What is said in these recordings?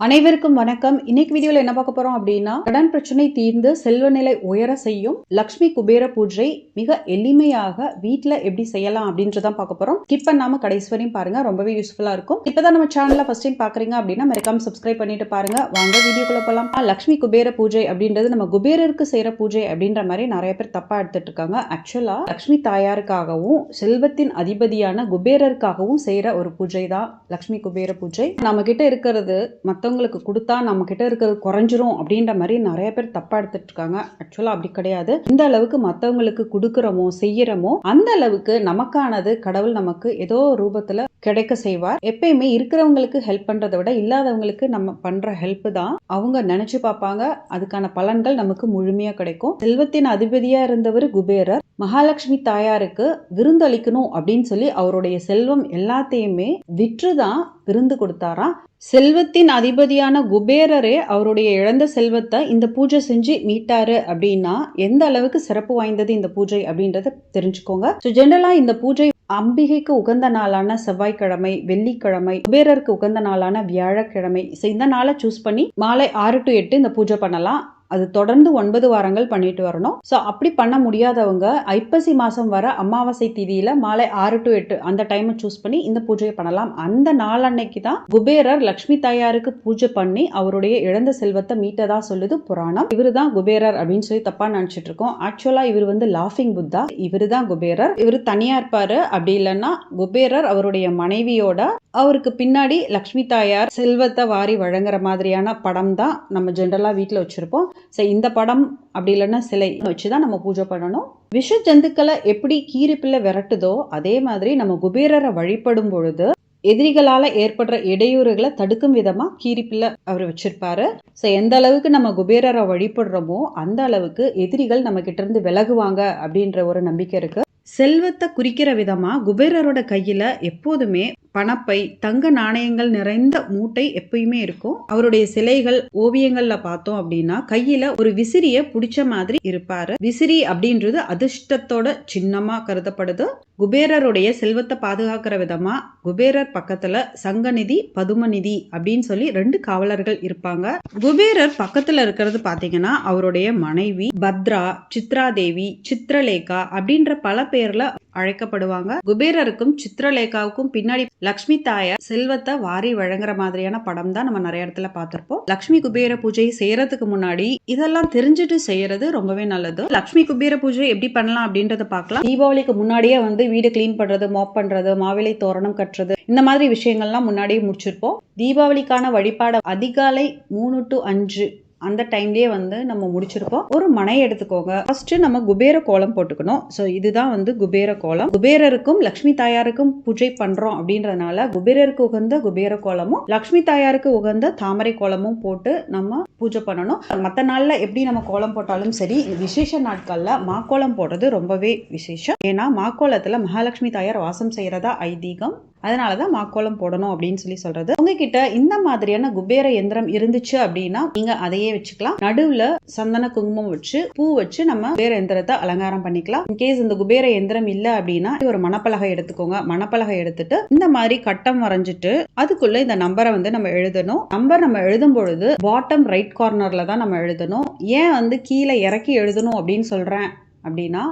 அனைவருக்கும் வணக்கம். இன்னைக்கு வீடியோல என்ன பார்க்க போறோம் அப்படின்னா கடன் பிரச்சனை தீர்ந்து செல்வ நிலை உயர செய்யும் லக்ஷ்மி குபேர பூஜை மிக எளிமையாக வீட்டில் எப்படி செய்யலாம் அப்படின்றதான் பார்க்க போறோம். ஸ்கிப் பண்ணாம கடைசி வரையும் பாருங்க ரொம்பவே யூஸ்ஃபுல்லா இருக்கும். இப்பதான் நம்ம சேனல்ல ஃபர்ஸ்ட் டைம் பாக்குறீங்க அப்படின்னா மறக்காம சப்ஸ்கிரைப் பண்ணிட்டு பாருங்க. வாங்க வீடியோக்குள்ள போலாம். லக்ஷ்மி குபேர பூஜை அப்படின்றது நம்ம குபேரருக்கு செய்யற பூஜை அப்படின்ற மாதிரி நிறைய பேர் தப்பா எடுத்துட்டு இருக்காங்க. ஆக்சுவலா லக்ஷ்மி தாயாருக்காகவும் செல்வத்தின் அதிபதியான குபேரருக்காகவும் செய்யற ஒரு பூஜை தான் லக்ஷ்மி குபேர பூஜை. நம்ம கிட்ட இருக்கிறது மற்றவங்களுக்கு கொடுத்தா நம்ம கிட்ட இருக்கிறது குறைஞ்சிரும் அப்படின்ற மாதிரி நிறைய பேர் தப்பா எடுத்துட்டு இருக்காங்க ஆக்சுவலா அப்படி கிடையாது. இந்த அளவுக்கு மற்றவங்களுக்கு கொடுக்குறோமோ செய்யறோமோ அந்த அளவுக்கு நமக்கானது கடவுள் நமக்கு ஏதோ ரூபத்துல கிடைக்க செய்வார். எப்பயுமே இருக்கிறவங்களுக்கு ஹெல்ப் பண்றதை விட இல்லாதவங்களுக்கு நம்ம பண்ற ஹெல்ப் தான். அவங்க நினைச்சு பார்ப்பாங்க. அதுக்கான பலன்கள் நமக்கு முழுமையா கிடைக்கும். செல்வத்தின் அதிபதியா இருந்தவர் குபேரர். மகாலட்சுமி தாயாருக்கு விருந்தளிக்கணும் அப்படின்னு சொல்லி அவருடைய செல்வம் எல்லாத்தையுமே விற்றுதான் விருந்து கொடுத்தாராம். செல்வத்தின் அதிபதியான குபேரரே அவருடைய இழந்த செல்வத்தை இந்த பூஜை செஞ்சு மீட்டாரு அப்படின்னா எந்த அளவுக்கு சிறப்பு வாய்ந்தது இந்த பூஜை அப்படின்றத தெரிஞ்சுக்கோங்க. ஸோ ஜென்ரலா இந்த பூஜை அம்பிகைக்கு உகந்த நாளான செவ்வாய்க்கிழமை வெள்ளிக்கிழமை குபேரருக்கு உகந்த நாளான வியாழக்கிழமை. ஸோ இந்த நாளை சூஸ் பண்ணி மாலை ஆறு டு எட்டு இந்த பூஜை பண்ணலாம். அது தொடர்ந்து ஒன்பது வாரங்கள் பண்ணிட்டு வரணும். ஸோ அப்படி பண்ண முடியாதவங்க ஐப்பசி மாதம் வர அமாவாசை திதியில மாலை ஆறு டு எட்டு அந்த டைமை சூஸ் பண்ணி இந்த பூஜையை பண்ணலாம். அந்த நாளன்னைக்கு தான் குபேரர் லக்ஷ்மி தாயாருக்கு பூஜை பண்ணி அவருடைய இழந்த செல்வத்தை மீட்டதா சொல்லுது புராணம். இவரு தான் குபேரர் அப்படின்னு சொல்லி தப்பா நினைச்சிட்டு இருக்கோம். ஆக்சுவலா இவர் வந்து லாஃபிங் புத்தா இவரு தான் குபேரர். இவர் தனியா இருப்பாரு. அப்படி இல்லைன்னா குபேரர் அவருடைய மனைவியோட அவருக்கு பின்னாடி லக்ஷ்மி தாயார் செல்வத்தை வாரி வழங்குற மாதிரியான படம் தான் நம்ம ஜென்ரலாக வீட்டில் வச்சுருப்போம். ஸோ இந்த படம் அப்படி இல்லைன்னா சிலை வச்சு தான் நம்ம பூஜை பண்ணணும். விஷ ஜந்துக்களை எப்படி கீரிப்பிள்ளை விரட்டுதோ அதே மாதிரி நம்ம குபேரரை வழிபடும் பொழுது எதிரிகளால ஏற்படுற இடையூறுகளை தடுக்கும் விதமா கீரிப்பிள்ளை அவர் வச்சிருப்பாரு. ஸோ எந்த அளவுக்கு நம்ம குபேரரை வழிபடுறோமோ அந்த அளவுக்கு எதிரிகள் நம்ம கிட்ட இருந்து விலகுவாங்க அப்படின்ற ஒரு நம்பிக்கை இருக்கு. செல்வத்தை குறிக்கிற விதமா குபேரரோட கையில எப்போதுமே பணப்பை தங்க நாணயங்கள் நிறைந்த மூட்டை எப்பயுமே இருக்கும். அவருடைய சிலைகள் ஓவியங்கள்ல பார்த்தோம் அப்படின்னா கையில ஒரு விசிறிய புடிச்ச மாதிரி இருப்பாரு. விசிறி அப்படின்றது அதிர்ஷ்டத்தோட சின்னமா கருதப்படுது. குபேரருடைய செல்வத்தை பாதுகாக்கிற விதமா குபேரர் பக்கத்துல சங்கநிதி பதுமநிதி அப்படின்னு சொல்லி ரெண்டு காவலர்கள் இருப்பாங்க. குபேரர் பக்கத்துல இருக்கிறது பாத்தீங்கன்னா அவருடைய மனைவி பத்ரா சித்ரா தேவி சித்ரலேகா அப்படின்ற பல பேர்ல அழைக்கப்படுவாங்க. குபேரருக்கும் சித்ரலேகாவுக்கும் பின்னாடி லக்ஷ்மி தாயார் செல்வத்தை வாரி வழங்குற மாதிரியான படம் தான் நம்ம நிறைய இடத்துல பார்த்திருப்போம். லக்ஷ்மி குபேர பூஜை செய்யறதுக்கு முன்னாடி இதெல்லாம் தெரிஞ்சுட்டு செய்யறது ரொம்பவே நல்லது. லக்ஷ்மி குபேர பூஜை எப்படி பண்ணலாம் அப்படின்றத பார்க்கலாம். தீபாவளிக்கு முன்னாடியே வந்து வீடு க்ளீன் பண்றது மாப் பண்றது மாவிலை தோரணம் கட்டுறது இந்த மாதிரி விஷயங்கள்லாம் முன்னாடியே முடிச்சிருப்போம். தீபாவளிக்கான வழிபாடு அதிகாலை மூணு டு அஞ்சு அந்த டைம்லயே வந்து நம்ம முடிச்சிருப்போம் ஒரு மனை எடுத்துக்கோங்க. ஃபர்ஸ்ட் நம்ம குபேர கோலம் போட்டுக்கணும். ஸோ இதுதான் வந்து குபேர கோலம். குபேரருக்கும் லக்ஷ்மி தாயாருக்கும் பூஜை பண்றோம் அப்படின்றதுனால குபேரருக்கு உகந்த குபேர கோலமும் லக்ஷ்மி தாயாருக்கு உகந்த தாமரை கோலமும் போட்டு நம்ம பூஜை பண்ணணும். மற்ற நாள்ல எப்படி நம்ம கோலம் போட்டாலும் சரி விசேஷ நாட்கள்ல மாக்கோலம் போடுறது ரொம்பவே விசேஷம். ஏன்னா மாக்கோலத்துல மகாலட்சுமி தாயார் வாசம் செய்யறதா ஐதீகம். அதனால தான் மாக்கோலம் போடணும் அப்படின்னு சொல்லி சொல்றது. உங்ககிட்ட இந்த மாதிரியான குபேர எந்திரம் இருந்துச்சு அப்படின்னா நீங்க அதையே வச்சுக்கலாம். நடுவுல சந்தன குங்குமம் வச்சு பூ வச்சு நம்ம குபேர எந்திரத்தை அலங்காரம் பண்ணிக்கலாம். இன்கேஸ் இந்த குபேர எந்திரம் இல்ல அப்படின்னா ஒரு மணப்பலகை எடுத்துக்கோங்க. மணப்பலகை எடுத்துட்டு இந்த மாதிரி கட்டம் வரைஞ்சிட்டு அதுக்குள்ள இந்த நம்பரை வந்து நம்ம எழுதணும். நம்பர் நம்ம எழுதும் பொழுது பாட்டம் ரைட் கார்னர்ல தான் நம்ம எழுதணும். ஏன் வந்து கீழே இறக்கி எழுதணும் அப்படின்னு சொல்றேன். அப்படின்னா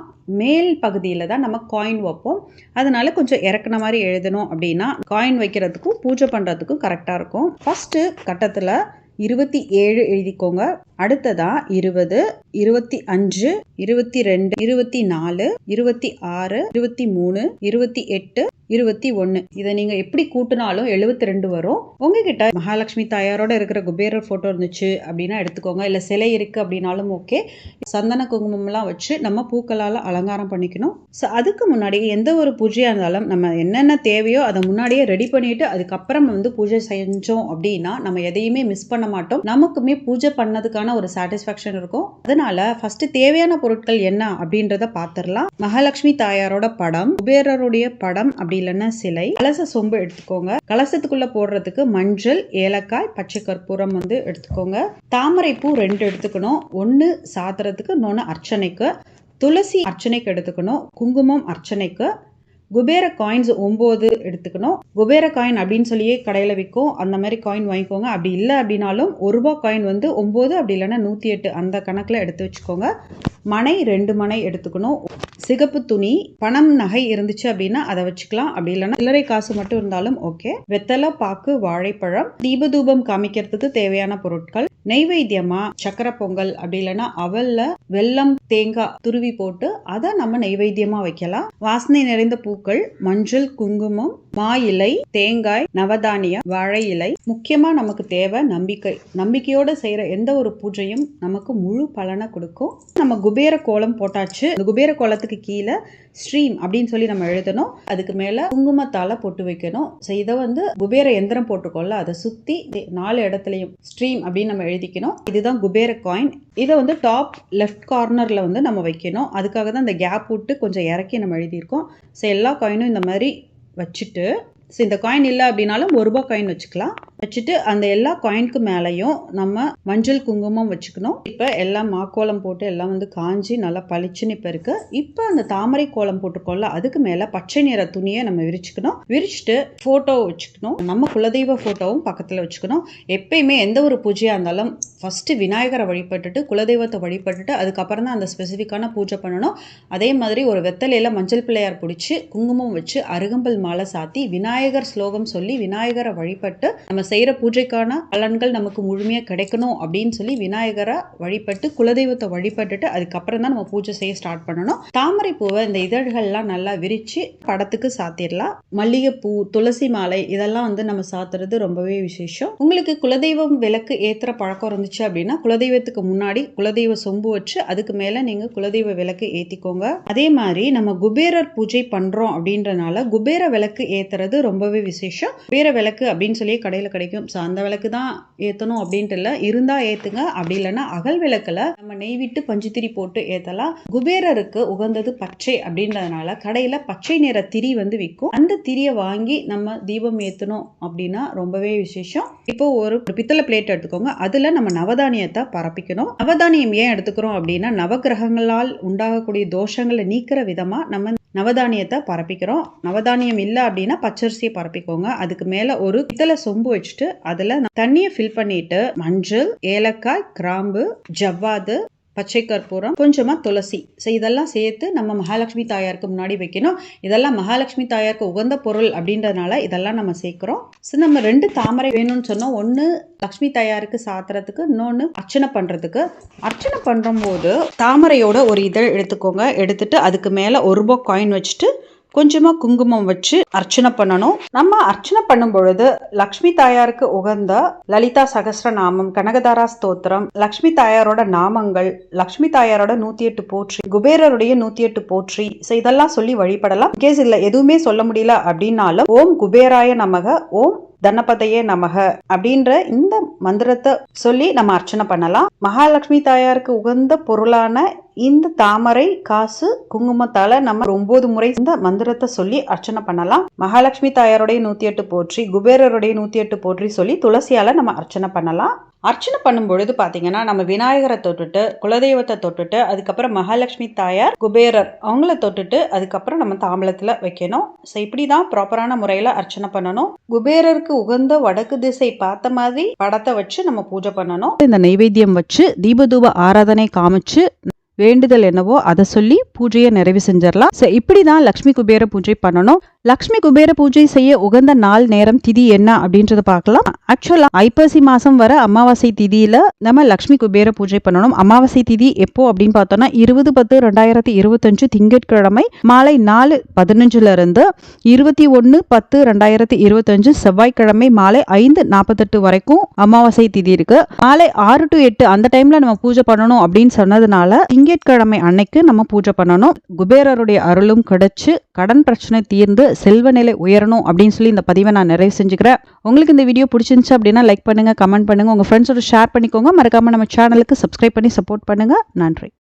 மேல் பகுதியில் தான் நம்ம காயின் வைப்போம். அதனால கொஞ்சம் இறக்குன மாதிரி எழுதணும் அப்படின்னா காயின் வைக்கிறதுக்கும் பூஜை பண்ணுறதுக்கும் கரெக்டாக இருக்கும். ஃபஸ்ட்டு கட்டத்தில் இருபத்தி ஏழு எழுதிக்கோங்க. அடுத்ததா இருபது இருபத்தி அஞ்சு இருபத்தி ரெண்டு இருபத்தி நாலு இருபத்தி ஆறு இருபத்தி மூணு இருபத்தி எட்டு இருபத்தி ஒன்று இதை நீங்கள் எப்படி கூட்டினாலும் எழுபத்தி ரெண்டு வரும். உங்ககிட்ட மகாலட்சுமி தாயாரோட இருக்கிற குபேரர் ஃபோட்டோ இருந்துச்சு அப்படின்னா எடுத்துக்கோங்க. இல்லை சிலை இருக்கு அப்படின்னாலும் ஓகே சந்தன குங்குமம்லாம் வச்சு நம்ம பூக்களால் அலங்காரம் பண்ணிக்கணும். ஸோ அதுக்கு முன்னாடி எந்த ஒரு பூஜையாக இருந்தாலும் நம்ம என்னென்ன தேவையோ அதை முன்னாடியே ரெடி பண்ணிட்டு அதுக்கப்புறம் வந்து பூஜை செஞ்சோம் அப்படின்னா நம்ம எதையுமே மிஸ் பண்ண மாட்டோம். நமக்குமே பூஜை பண்ணதுக்கான ஒரு சாட்டிஸ்ஃபேக்ஷன் இருக்கும். அதனால ஃபர்ஸ்ட் தேவையான பொருட்கள் என்ன அப்படின்றத பார்த்துடலாம் மகாலட்சுமி தாயாரோட படம் குபேரருடைய படம் அப்படி இல்லைன்னா சிலை. கலச சொம்பு எடுத்துக்கோங்க. கலசத்துக்குள்ள போடுறதுக்கு மஞ்சள் ஏலக்காய் பச்சை கற்பூரம் வந்து எடுத்துக்கோங்க. தாமரை பூ ரெண்டு எடுத்துக்கணும். ஒன்று சாத்துறதுக்கு இன்னொன்று அர்ச்சனைக்கு. துளசி அர்ச்சனைக்கு எடுத்துக்கணும். குங்குமம் அர்ச்சனைக்கு. குபேர காயின்ஸ் ஒம்பது எடுத்துக்கணும். குபேர காயின் அப்படின்னு சொல்லியே கடையில் விற்கும் அந்த மாதிரி காயின் வாங்கிக்கோங்க. அப்படி இல்லை அப்படின்னாலும் ஒரு ரூபா காயின் வந்து ஒம்பது அப்படி இல்லைன்னா நூற்றி எட்டு. அந்த கணக்கில் எடுத்து வச்சுக்கோங்க. மனை ரெண்டு மனை எடுத்துக்கணும். சிகப்பு துணி பணம் நகை இருந்துச்சு அப்படின்னா அதை வச்சுக்கலாம். அப்படி இல்லைன்னா சில்லறை காசு மட்டும் இருந்தாலும் ஓகே வெத்தலை பாக்கு வாழைப்பழம் தீபதூபம் காமிக்கிறதுக்கு தேவையான பொருட்கள். நெய்வேத்தியமா சக்கரை பொங்கல் அப்படி இல்லைன்னா அவல்ல வெல்லம் தேங்காய் துருவி போட்டு அதை நம்ம நெய்வேத்தியமா வைக்கலாம். வாசனை நிறைந்த பூக்கள் மஞ்சள் குங்குமம் மா இலை தேங்காய் நவதானியம் வாழை இலை. முக்கியமா நமக்கு தேவை நம்பிக்கை. நம்பிக்கையோட செய்யற எந்த ஒரு பூஜையும் நமக்கு முழு பலனை கொடுக்கும். நம்ம குபேர கோலம் போட்டாச்சு. அந்த குபேர கோலத்துக்கு கீழே ஸ்ட்ரீம் அப்படின்னு சொல்லி நம்ம எழுதணும். அதுக்கு மேல குங்குமத்தால போட்டு வைக்கணும். இதை வந்து குபேர எந்திரம் போட்டுக்கோல அதை சுத்தி நாலு இடத்துலையும் ஸ்ட்ரீம் அப்படின்னு நம்ம எழுதிக்கணும் இதுதான் குபேர காயின் இதை வந்து டாப் லெஃப்ட் கார்னரில் வந்து நம்ம வைக்கணும். அதுக்காக தான் இந்த கேப் விட்டு கொஞ்சம் இறக்கி நம்ம எழுதியிருக்கோம். ஸோ எல்லா காயினும் இந்த மாதிரி வச்சுட்டு ஸோ இந்த காயின் இல்லை அப்படின்னாலும் ஒரு ரூபா காயின் வச்சுக்கலாம். வச்சுட்டு அந்த எல்லா காயினுக்கு மேலேயும் நம்ம மஞ்சள் குங்குமம் வச்சுக்கணும். இப்போ எல்லாம் மாக்கோலம் போட்டு எல்லாம் வந்து காஞ்சி நல்லா பளிச்சுன்னு இப்போ இருக்கு. இப்போ அந்த தாமரை கோலம் போட்டுக்கோல அதுக்கு மேலே பச்சை நிற துணியை நம்ம விரிச்சுக்கணும். விரிச்சுட்டு ஃபோட்டோ வச்சுக்கணும். நம்ம குலதெய்வ ஃபோட்டோவும் பக்கத்தில் வச்சுக்கணும். எப்பயுமே எந்த ஒரு பூஜையாக இருந்தாலும் ஃபஸ்ட்டு விநாயகரை வழிபட்டுட்டு குலதெய்வத்தை வழிபட்டுட்டு அதுக்கப்புறம் தான் அந்த ஸ்பெசிஃபிக்கான பூஜை பண்ணணும். அதே மாதிரி ஒரு வெத்தலையில் மஞ்சள் பிள்ளையார் பிடிச்சி குங்குமம் வச்சு அருகம்பல் மாலை சாத்தி விநாயகர் ஸ்லோகம் சொல்லி விநாயகரை வழிபட்டு நம்ம செய்கிற பூஜைக்கான பலன்கள் நமக்கு முழுமையாக கிடைக்கணும் அப்படின்னு சொல்லி விநாயகரை வழிபட்டு குலதெய்வத்தை வழிபட்டுட்டு அதுக்கப்புறம் தான் நம்ம பூஜை செய்ய ஸ்டார்ட் பண்ணணும். தாமரை பூவை இந்த இதழ்கள்லாம் நல்லா விரித்து படத்துக்கு சாத்திடலாம் மல்லிகைப்பூ துளசி மாலை இதெல்லாம் வந்து நம்ம சாத்துறது ரொம்பவே விசேஷம். உங்களுக்கு குலதெய்வம் விளக்கு ஏற்றுற பழக்கம் இருந்துச்சு அப்படின்னா குலதெய்வத்துக்கு முன்னாடி குலதெய்வ சொம்பு வச்சு அதுக்கு மேலே நீங்கள் குலதெய்வ விளக்கு ஏற்றிக்கோங்க அதே மாதிரி நம்ம குபேரர் பூஜை பண்ணுறோம் அப்படின்றனால குபேர விளக்கு ஏற்றுறது ரொம்பவே விசேஷம். குபேர விளக்கு அப்படின்னு சொல்லி கடையில் கிடைக்கும் ஸோ அந்த விளக்கு தான் ஏற்றணும் அப்படின்ட்டு இல்லை. இருந்தால் ஏற்றுங்க அப்படி இல்லைன்னா அகல் விளக்கில் நம்ம நெய் விட்டு பஞ்சுத்திரி போட்டு ஏற்றலாம் குபேரருக்கு உகந்தது பச்சை அப்படின்றதுனால கடையில் பச்சை நிற திரி வந்து விற்கும் அந்த திரியை வாங்கி நம்ம தீபம் ஏற்றணும் அப்படின்னா ரொம்பவே விசேஷம். இப்போ ஒரு பித்தளை பிளேட் எடுத்துக்கோங்க. அதில் நம்ம நவதானியத்தை பரப்பிக்கணும். நவதானியம் ஏன் எடுத்துக்கிறோம் அப்படின்னா நவகிரகங்களால் உண்டாகக்கூடிய தோஷங்களை நீக்கிற விதமாக நம்ம நவதானியத்தை பரப்பிக்கிறோம். நவதானியம் இல்லை அப்படின்னா பச்சரிசியை பரப்பிக்கோங்க. அதுக்கு மேலே ஒரு பித்தளை சொம்பு வச்சுட்டு அதில் தண்ணியை ஃபில் பண்ணிட்டு மஞ்சள் ஏலக்காய் கிராம்பு ஜவ்வாது பச்சை கற்பூரம் கொஞ்சமாக துளசி. ஸோ இதெல்லாம் சேர்த்து நம்ம மகாலட்சுமி தாயாருக்கு முன்னாடி வைக்கணும். இதெல்லாம் மகாலட்சுமி தாயாருக்கு உகந்த பொருள் அப்படின்றதுனால இதெல்லாம் நம்ம சேர்க்குறோம். ஸோ நம்ம ரெண்டு தாமரை வேணும்னு சொன்னோம். ஒன்று லக்ஷ்மி தாயாருக்கு சாத்துறதுக்கு இன்னொன்று அர்ச்சனை பண்ணுறதுக்கு அர்ச்சனை பண்ணும்போது தாமரையோட ஒரு இதழ் எடுத்துக்கோங்க. எடுத்துட்டு அதுக்கு மேலே ஒரு ரூபா காயின் வச்சுட்டு கொஞ்சமாக குங்குமம் வச்சு அர்ச்சனை பண்ணணும். நம்ம அர்ச்சனை பண்ணும் பொழுது லக்ஷ்மி தாயாருக்கு உகந்த லலிதா சகஸ்ரநாமம் கனகதாரா ஸ்தோத்திரம் லக்ஷ்மி தாயாரோட நாமங்கள் லக்ஷ்மி தாயாரோட நூத்தி எட்டு போற்றி குபேரருடைய நூத்தி எட்டு போற்றி இதெல்லாம் சொல்லி வழிபடலாம். கேஸ் இல்ல எதுவுமே சொல்ல முடியல அப்படின்னாலும் ஓம் குபேராய நமக ஓம் தனபதையே நமக அப்படின்ற இந்த மந்திரத்தை சொல்லி நம்ம அர்ச்சனை பண்ணலாம். மகாலட்சுமி தாயாருக்கு உகந்த பொருளான இந்த தாமரை காசு குங்குமத்தால நம்ம ஒன்பது முறை இந்த மந்திரத்தை சொல்லி அர்ச்சனை பண்ணலாம். மகாலட்சுமி தாயாருடைய நூத்தி எட்டு போற்றி குபேரருடைய நூத்தி எட்டு போற்றி சொல்லி துளசியால நம்ம அர்ச்சனை பண்ணலாம். அர்ச்சனை பண்ணும் பொழுது பார்த்தீங்கன்னா நம்ம விநாயகரை தொட்டுட்டு குலதெய்வத்தை தொட்டுட்டு அதுக்கப்புறம் மகாலட்சுமி தாயார் குபேரர் அவங்கள தொட்டுட்டு அதுக்கப்புறம் நம்ம தாம்பலத்தில் வைக்கணும். ஸோ இப்படி தான் ப்ராப்பரான முறையில் அர்ச்சனை பண்ணணும். குபேரருக்கு உகந்த வடக்கு திசை பார்த்த மாதிரி படத்தை வச்சு நம்ம பூஜை பண்ணணும். இந்த நைவேத்தியம் வச்சு தீபதூப ஆராதனை காமிச்சு வேண்டுதல் என்னவோ அதை சொல்லி பூஜையை நிறைவு செஞ்சிடலாம். ஸோ இப்படி தான் லக்ஷ்மி குபேர பூஜை பண்ணணும். லக்ஷ்மி குபேர பூஜை செய்ய உகந்த நாள் நேரம் திதி என்ன அப்படின்றத பார்க்கலாம். ஆக்சுவலா ஐப்பசி மாசம் வர அமாவாசை திதியில நம்ம லக்ஷ்மி குபேர பூஜை பண்ணணும். அமாவாசை திதி எப்போ அப்படின்னு பார்த்தோம்னா இருபது பத்து ரெண்டாயிரத்தி இருபத்தஞ்சு திங்கட்கிழமை மாலை நாலு பதினஞ்சுல இருந்து இருபத்தி ஒன்று பத்து ரெண்டாயிரத்தி இருபத்தஞ்சு செவ்வாய்க்கிழமை மாலை ஐந்து நாற்பத்தெட்டு வரைக்கும் அமாவாசை திதி இருக்கு. மாலை ஆறு டு எட்டு அந்த டைம்ல நம்ம பூஜை பண்ணணும் அப்படின்னு சொன்னதுனால திங்கட்கிழமை அன்னைக்கு நம்ம பூஜை பண்ணணும். குபேரருடைய அருளும் கிடைச்சு கடன் பிரச்சனை தீர்ந்து செல்வ நிலை உயரணும் அப்படின்னு சொல்லி இந்த பதிவை நான் நிறைவு செஞ்சுக்கிறேன். உங்களுக்கு இந்த வீடியோ பிடிச்சிருந்துச்சு அப்படின்னா லைக் பண்ணுங்கள் கமெண்ட் பண்ணுங்கள் உங்கள் ஃப்ரெண்ட்ஸோட ஷேர் பண்ணிக்கோங்க. மறக்காம நம்ம சேனலுக்கு சப்ஸ்கிரைப் பண்ணி சப்போர்ட் பண்ணுங்கள் நன்றி.